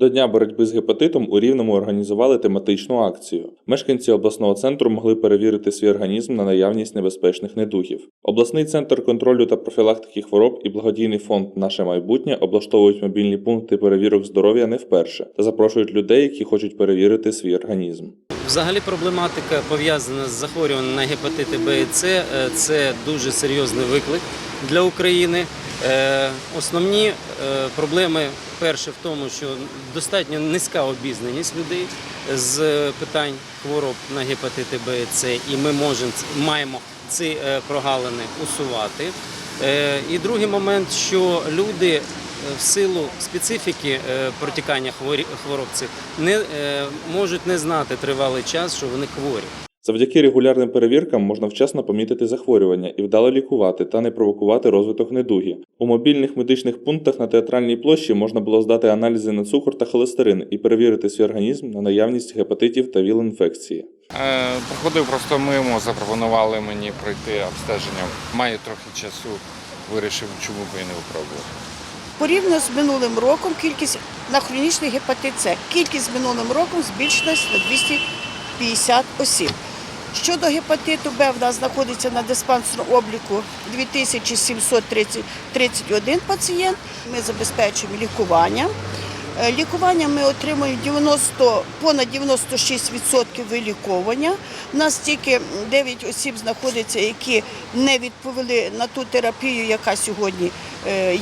До дня боротьби з гепатитом у Рівному організували тематичну акцію. Мешканці обласного центру могли перевірити свій організм на наявність небезпечних недугів. Обласний центр контролю та профілактики хвороб і благодійний фонд Наше майбутнє облаштовують мобільні пункти перевірок здоров'я не вперше та запрошують людей, які хочуть перевірити свій організм. Взагалі проблематика пов'язана з захворюванням на гепатити Б і С е, це дуже серйозний виклик для України. Е, Основні е, проблеми перше в тому, що достатньо низька обізнаність людей з питань хвороб на гепатити Б і С, і ми можемо маємо ці е, прогалини усувати. Е, І другий момент, що люди е, в силу специфіки е, протікання хвороб цих не е, можуть не знати тривалий час, що вони хворі. Завдяки регулярним перевіркам можна вчасно помітити захворювання і вдало лікувати та не провокувати розвиток недуги. У мобільних медичних пунктах на театральній площі можна було здати аналізи на цукор та холестерин і перевірити свій організм на наявність гепатитів та ВІЛ-інфекції. Е, Проходив просто мимо, запропонували мені пройти обстеження. Маю трохи часу, вирішив, чому б і не випробувати. Порівняно з минулим роком кількість на хронічний гепатит С. Кількість з минулим роком збільшилась на 250 осіб. Щодо гепатиту Б, в нас знаходиться на диспансерному обліку 2731 пацієнт. Ми забезпечуємо лікування. Е, Лікування ми отримуємо 90, понад 96% виліковування. У нас тільки 9 осіб знаходиться, які не відповіли на ту терапію, яка сьогодні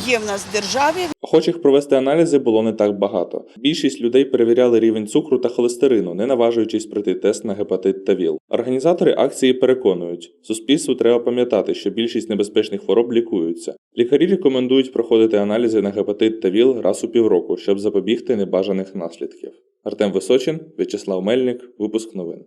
є в нас в державі. Охочих провести аналізи було не так багато. Більшість людей перевіряли рівень цукру та холестерину, не наважуючись пройти тест на гепатит та ВІЛ. Організатори акції переконують, суспільству треба пам'ятати, що більшість небезпечних хвороб лікуються. Лікарі рекомендують проходити аналізи на гепатит та ВІЛ раз у півроку, щоб запобігти небажаних наслідків. Артем Височин, В'ячеслав Мельник, випуск новин.